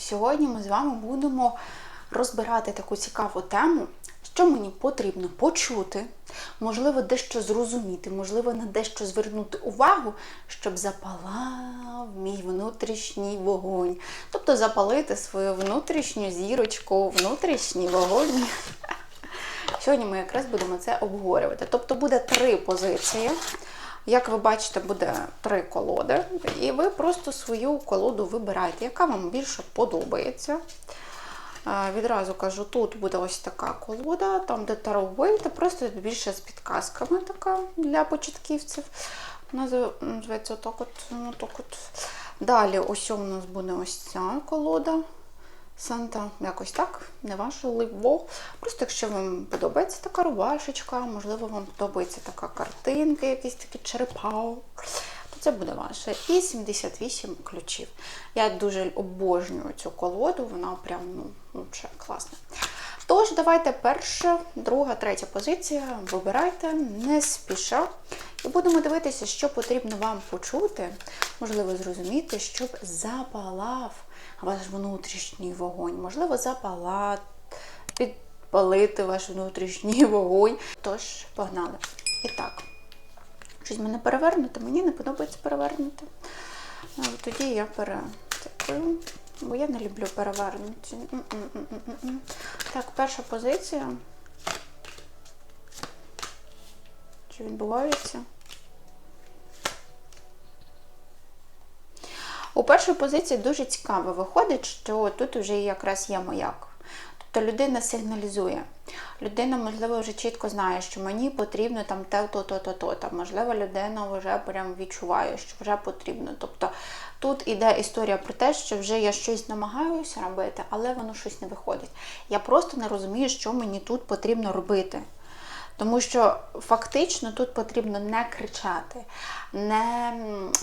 Сьогодні ми з вами будемо розбирати таку цікаву тему, що мені потрібно почути, можливо, дещо зрозуміти, можливо, на дещо звернути увагу, щоб запалав мій внутрішній вогонь. Тобто запалити свою внутрішню зірочку, внутрішній вогонь. Сьогодні ми якраз будемо це обговорювати. Тобто буде три позиції. Як ви бачите, буде три колоди, і ви просто свою колоду вибираєте, яка вам більше подобається. Е, Відразу кажу, тут буде ось така колода, там де таро Вейта, просто більше з підказками така для початківців. Називається отак от, ну, так от. Далі ось у нас буде ось ця колода. Санта, якось так, не важливо. Просто якщо вам подобається така рубашечка, можливо, вам подобається така картинка, якісь такі черепав, то це буде ваше. І 78 ключів. Я дуже обожнюю цю колоду, вона прям ну, ну, класна. Тож, давайте перша, друга, третя позиція. Вибирайте, не спіша. І будемо дивитися, що потрібно вам почути, можливо, зрозуміти, щоб запалав ваш внутрішній вогонь. Можливо, запалати, підпалити ваш внутрішній вогонь. Тож, погнали. І так, щось мене перевернути, мені не подобається перевернути. Тоді я перетикую, бо я не люблю перевернуті. Так, перша позиція. Що відбувається? У першій позиції дуже цікаво виходить, що тут вже якраз є маяк. Тобто людина сигналізує. Людина, можливо, вже чітко знає, що мені потрібно там те, то, то, то, то. Там, можливо, людина вже прям відчуває, що вже потрібно. Тобто тут іде історія про те, що вже я щось намагаюся робити, але воно щось не виходить. Я просто не розумію, що мені тут потрібно робити. Тому що фактично тут потрібно не кричати, не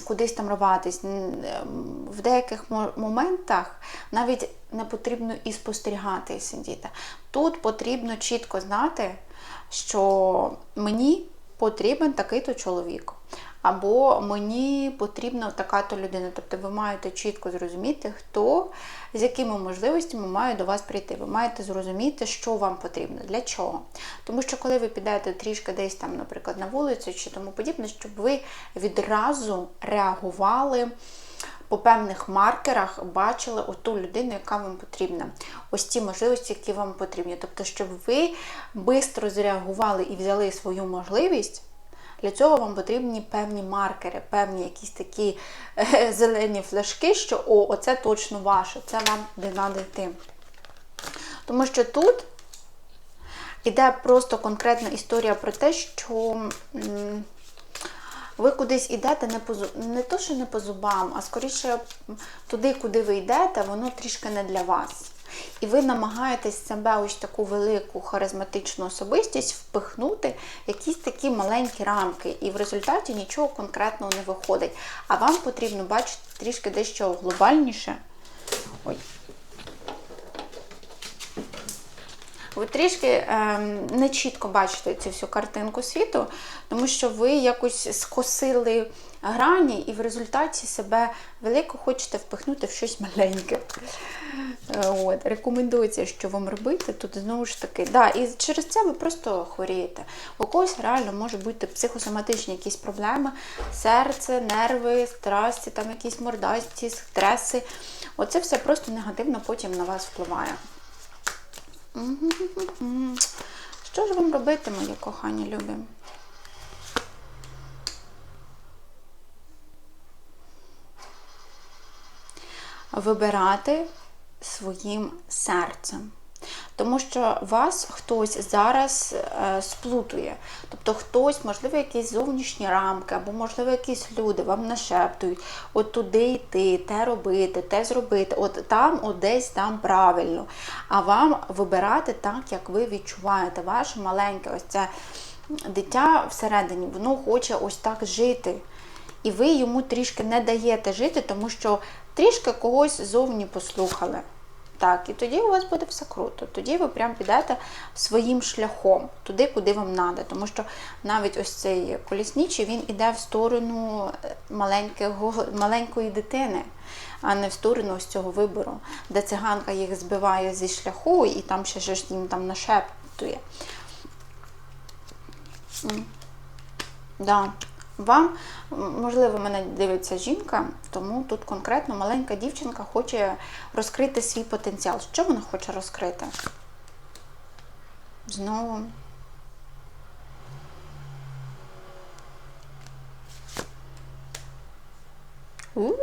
кудись там рватись. Ем, В деяких моментах навіть не потрібно і спостерігати, сидіти. Тут потрібно чітко знати, що мені потрібен такий-то чоловік. Або мені потрібна така-то людина. Тобто ви маєте чітко зрозуміти, хто з якими можливостями має до вас прийти. Ви маєте зрозуміти, що вам потрібно, для чого. Тому що коли ви підете трішки десь там, наприклад, на вулицю чи тому подібне, щоб ви відразу реагували. По певних маркерах бачили оту людину, яка вам потрібна. Ось ті можливості, які вам потрібні. Тобто, щоб ви швидко зреагували і взяли свою можливість, для цього вам потрібні певні маркери, певні якісь такі е, зелені флажки, що о, оце точно ваше, це вам де треба йти. Тому що тут іде просто конкретна історія про те, що ви кудись йдете не по не то, що не по зубам, а скоріше туди, куди ви йдете, воно трішки не для вас. І ви намагаєтесь себе ось таку велику харизматичну особистість впихнути в якісь такі маленькі рамки, і в результаті нічого конкретного не виходить. А вам потрібно бачити трішки дещо глобальніше. Ой. Ви трішки ем, не чітко бачите цю всю картинку світу, тому що ви якось скосили грані і в результаті себе велико хочете впихнути в щось маленьке. Е, От, рекомендується, що вам робити, тут знову ж таки, да, і через це ви просто хворієте. У когось реально може бути психосоматичні якісь проблеми, серце, нерви, страсті, там якісь мордасті, стреси. Оце все просто негативно потім на вас впливає. Що ж вам робити, мої кохані любі? Вибирати своїм серцем. Тому що вас хтось зараз е, сплутує. Тобто хтось, можливо, якісь зовнішні рамки, або, можливо, якісь люди вам нашептують, от туди йти, те робити, те зробити, от там, от десь там правильно. А вам вибирати так, як ви відчуваєте. Ваше маленьке ось це дитя всередині, воно хоче ось так жити. І ви йому трішки не даєте жити, тому що трішки когось зовні послухали. Так, і тоді у вас буде все круто. Тоді ви прям підете своїм шляхом, туди, куди вам треба. Тому що навіть ось цей колісничий він іде в сторону е, маленької дитини, а не в сторону ось цього вибору, де циганка їх збиває зі шляху і там ще ж їм там нашептує. Да. Вам, можливо, мене дивиться жінка, тому тут конкретно маленька дівчинка хоче розкрити свій потенціал. Що вона хоче розкрити? Знову. У.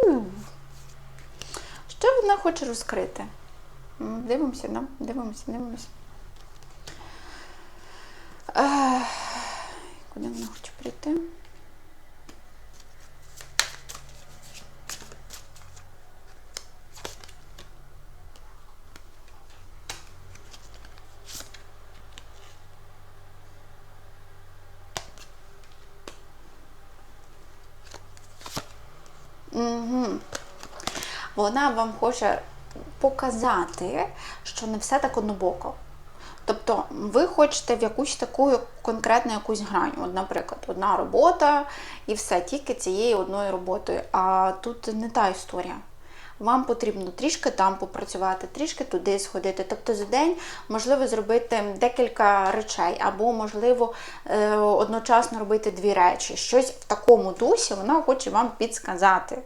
Що вона хоче розкрити? Дивимося, да? Дивимося, дивимося. Куди вона хоче прийти? Угу. Вона вам хоче показати, що не все так однобоко. Тобто ви хочете в якусь таку конкретну якусь грань. От, наприклад, одна робота і все, тільки цією одною роботою. А тут не та історія. Вам потрібно трішки там попрацювати, трішки туди сходити. Тобто за день можливо зробити декілька речей, або, можливо, е, одночасно робити дві речі. Щось в такому дусі вона хоче вам підсказати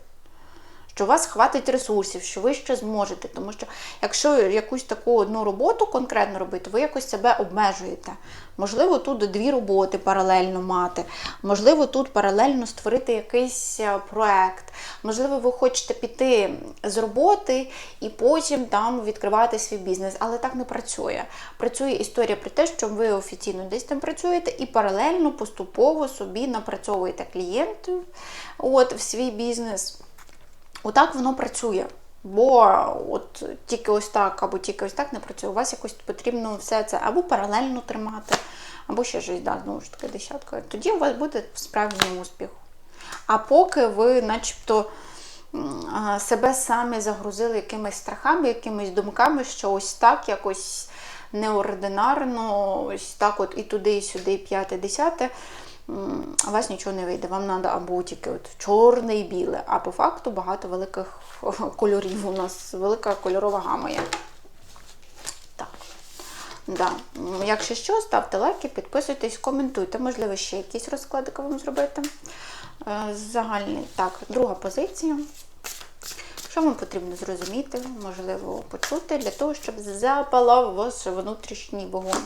що у вас хватить ресурсів, що ви ще зможете. Тому що якщо якусь таку одну роботу конкретно робити, ви якось себе обмежуєте. Можливо, тут дві роботи паралельно мати, можливо, тут паралельно створити якийсь е, проект, можливо, ви хочете піти з роботи і потім там відкривати свій бізнес, але так не працює. Працює історія про те, що ви офіційно десь там працюєте і паралельно поступово собі напрацьовуєте клієнтів от, в свій бізнес. Отак воно працює. Бо от тільки ось так, або тільки ось так не працює. У вас якось потрібно все це або паралельно тримати, або ще щось, да, знову ж таки, десятка. Тоді у вас буде справжній успіх. А поки ви, начебто, себе самі загрузили якимись страхами, якимись думками, що ось так якось неординарно, ось так от і туди, і сюди, і п'яте, десяте у вас нічого не вийде. Вам треба або тільки от чорне і біле, а по факту багато великих кольорів. У нас велика кольорова гама є. Так. Да. Якщо що, ставте лайки, підписуйтесь, коментуйте. Можливо, ще якісь розкладики вам зробити. Е, загальний. Так, друга позиція. Що вам потрібно зрозуміти, можливо, почути, для того, щоб запалав ваш внутрішній вогонь.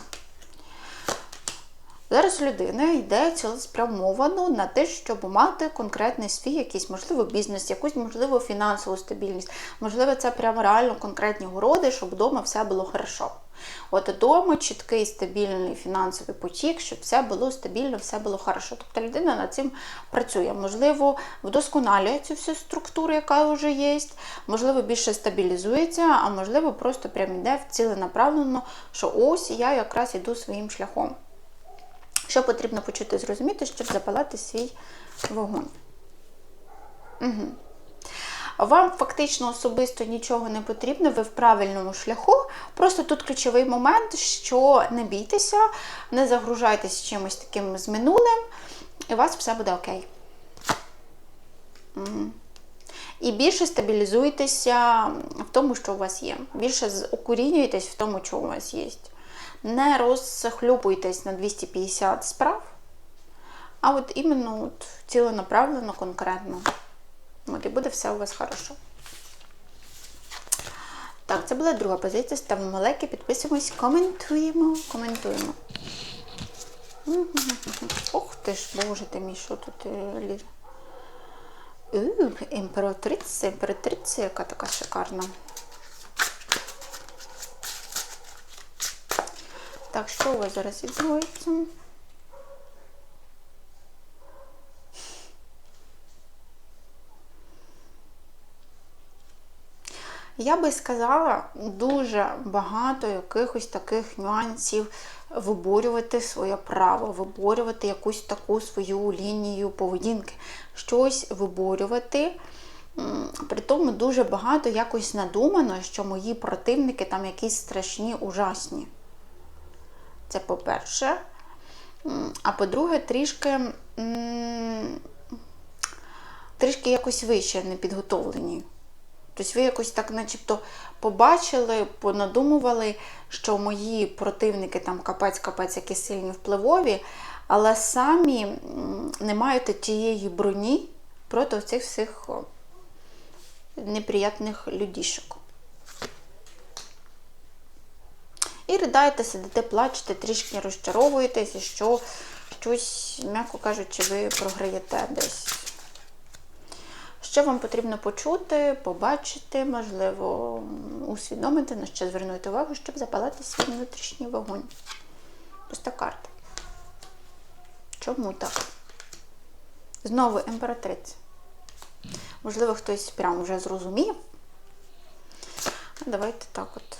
Зараз людина йде цілеспрямовано на те, щоб мати конкретний свій якийсь, можливо, бізнес, якусь, можливо, фінансову стабільність. Можливо, це прямо реально конкретні городи, щоб вдома все було хорошо. От вдома чіткий стабільний фінансовий потік, щоб все було стабільно, все було хорошо. Тобто людина над цим працює. Можливо, вдосконалює цю всю структуру, яка вже є, можливо, більше стабілізується, а можливо, просто прям йде в ціленаправлено, що ось я якраз іду своїм шляхом. Що потрібно почути зрозуміти, щоб запалати свій вогонь. Угу. Вам фактично особисто нічого не потрібно, ви в правильному шляху. Просто тут ключовий момент, що не бійтеся, не загружайтесь чимось таким з минулим, і у вас все буде окей. Угу. І більше стабілізуйтеся в тому, що у вас є. Більше укорінюйтесь в тому, що у вас є не розхлюпуйтесь на 250 справ, а от іменно от ціленаправлено, конкретно. От І буде все у вас хорошо. Так, це була друга позиція. Ставимо лайки, підписуємось, коментуємо, коментуємо. Ох ти ж, боже ти мій, що тут е, ліж. Імператриця, імператриця, яка така шикарна. Так, що у вас зараз відбувається? Я би сказала, дуже багато якихось таких нюансів виборювати своє право, виборювати якусь таку свою лінію поведінки, щось виборювати При тому дуже багато якось надумано, що мої противники там якісь страшні, ужасні. Це по-перше. А по-друге, трішки, трішки якось вище не підготовлені. Тобто ви якось так начебто побачили, понадумували, що мої противники там капець-капець, які сильні впливові, але самі не маєте тієї броні проти цих всіх неприятних людішок. І ридаєте, сидите, плачете, трішки розчаровуєтеся, що щось, м'яко кажучи, ви програєте десь. Що вам потрібно почути, побачити, можливо, усвідомити, на що звернути увагу, щоб запалити свій внутрішній вогонь. Пуста карта. Чому так? Знову імператриця. Можливо, хтось прям вже зрозумів. Давайте так от.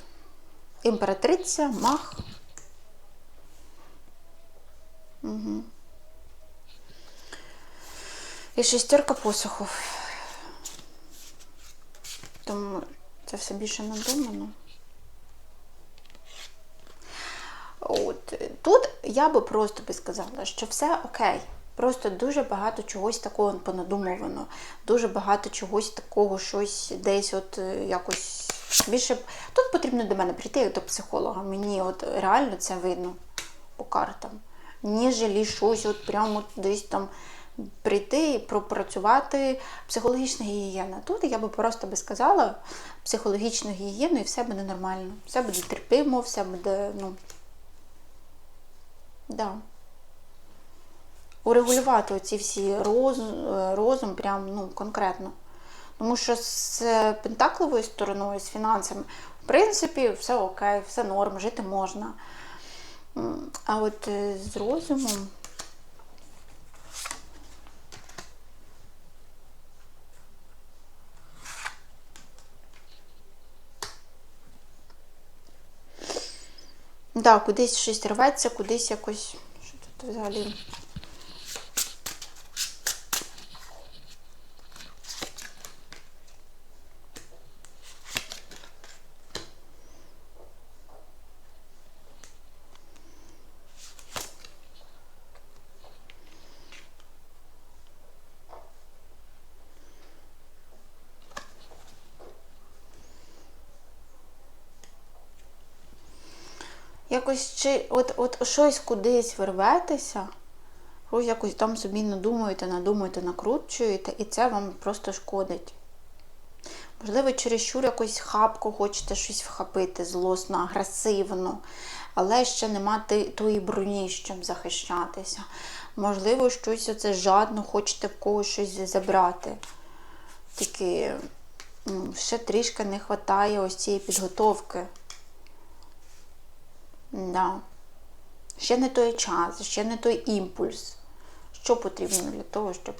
Імператриця, мах. Угу. І шестерка посухів. Тому це все більше надумано. От тут я би просто би сказала, що все окей. Просто дуже багато чогось такого понадумовано, дуже багато чогось такого, щось десь, от е, якось більше. Тут потрібно до мене прийти як до психолога. Мені от реально це видно по картам. Ніжелі щось, от прямо десь там прийти і пропрацювати психологічна гігієна. Тут я би просто би сказала психологічну гігієну і все буде нормально. Все буде терпимо, все буде, ну. Да. Урегулювати оці всі розум, розум прям ну, конкретно. Тому що з пентакловою стороною, з фінансами, в принципі, все окей, все норм, жити можна. А от е, з розумом. Да, кудись щось рветься, кудись якось. Що тут взагалі? Якось чи от, от щось кудись вирветеся, щось якось там собі надумуєте, надумуєте, накручуєте, і це вам просто шкодить. Можливо, чересчур якось хапку хочете щось вхопити, злосно, агресивно, але ще нема ти- тої броні, щоб захищатися. Можливо, щось оце жадно хочете в когось щось забрати. Тільки ще трішки не вистачає ось цієї підготовки. Да. Ще не той час, ще не той імпульс. Що потрібно для того, щоб.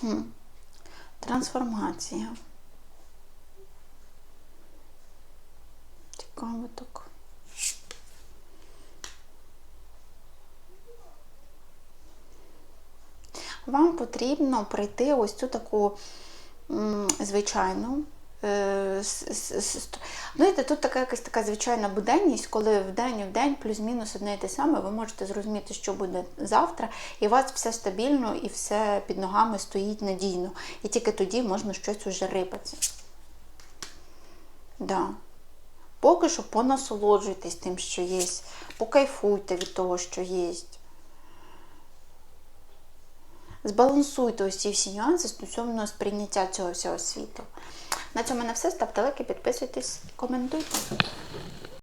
Хм. Трансформація. Цікаво так. Вам потрібно пройти ось цю таку м, звичайну. Е, Знаєте, тут така якась така звичайна буденність, коли в день в день плюс-мінус одне і те саме, ви можете зрозуміти, що буде завтра, і у вас все стабільно і все під ногами стоїть надійно. І тільки тоді можна щось уже рипати. Да. Поки що понасолоджуйтесь тим, що є, покайфуйте від того, що є. Збалансуйте ось ці всі нюанси стосовно сприйняття цього всього світу. На цьому на все. Ставте лайки, підписуйтесь, коментуйте.